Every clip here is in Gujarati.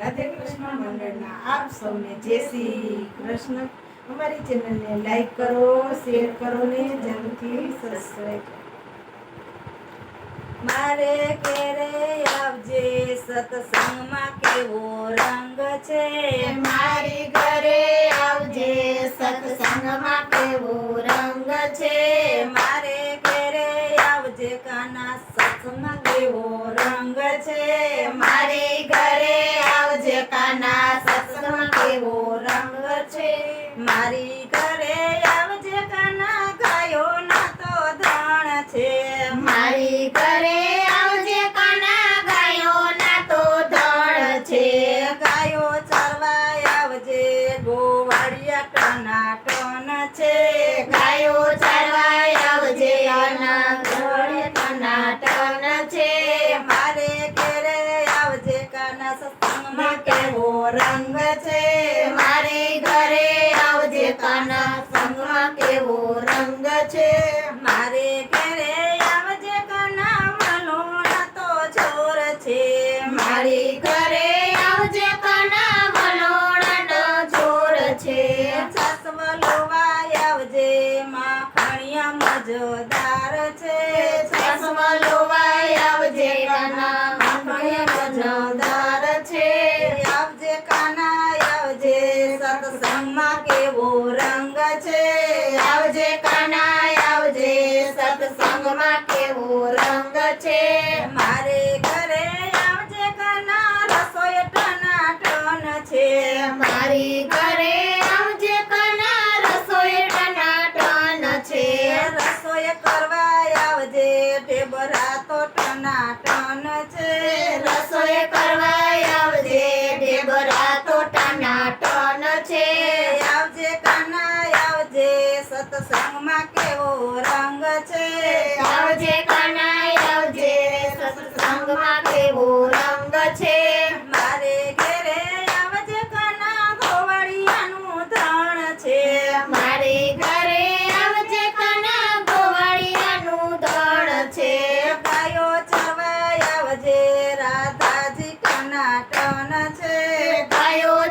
રાધે કૃષ્ણ મંડળના આપ સૌને જય શ્રી કૃષ્ણ. અમારી ચેનલને લાઈક કરો, શેર કરો ને જરૂરથી સબસ્ક્રાઈબ કરો. મારે કેરે આવજે સત્સંગમાં કેવો રંગ છે? મારી ઘરે આવજે સત્સંગમાં કેવો મારી ઘરે આવજે કાના ગાયો ના તો ધણ છે. મારી ઘરે આવજે કાના ગાયો ના તો ધણ છે. ગાયો ચરવા આવજે ગોવાળિયા ટનાટન છે. ગાયો ચરવા આવજે આના ઘરે ટનાટન છે. મારે ઘેરે આવજે કાના સત્સંગમાં કેવો રંગ છે. મારે ઘેરે આવજે કાના મનોના તો જોર છે. મારી ઘરે આવજે કાના તો જોર છે. સાસવલોવાય આવજે, માખણિયા મજોદાર છે. રસોઈ કરવા આવજે ઢેબરા તો ટનાટન છે. છે? ગાયો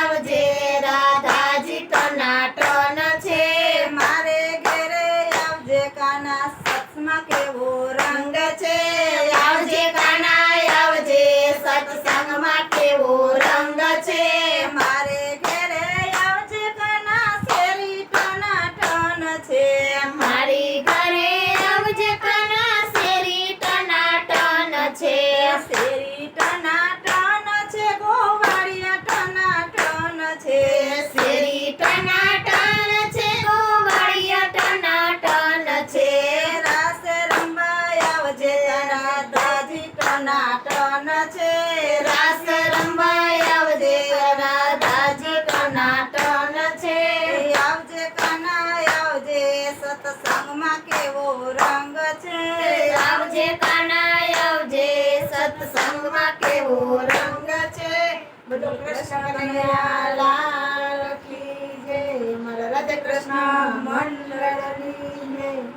આવજે, રાધાજી ટનાટન છે. મારે ઘેરે આવજે કેવો રંગ છે? સત્સંગમાં કેવો રંગ છે? મારે ઘેરે આવજે, કાના શેરી ટનાટન છે. મારી ઘરે આવજે, કાના શેરી ટનાટન છે. શેરી આવજે રાધાજી ટનાટન છે. રાસ રંબાય આવજે રાધાજી ટનાટન છે. આવજે કાના આવજે, સત્સંગમાં કેવો રંગ છે. આવજે આવજે, સત્સંગમાં કેવો રંગ છે. બધો કૃષ્ણ કનૈયા, લાલ મારા રાધે કૃષ્ણ મંડળ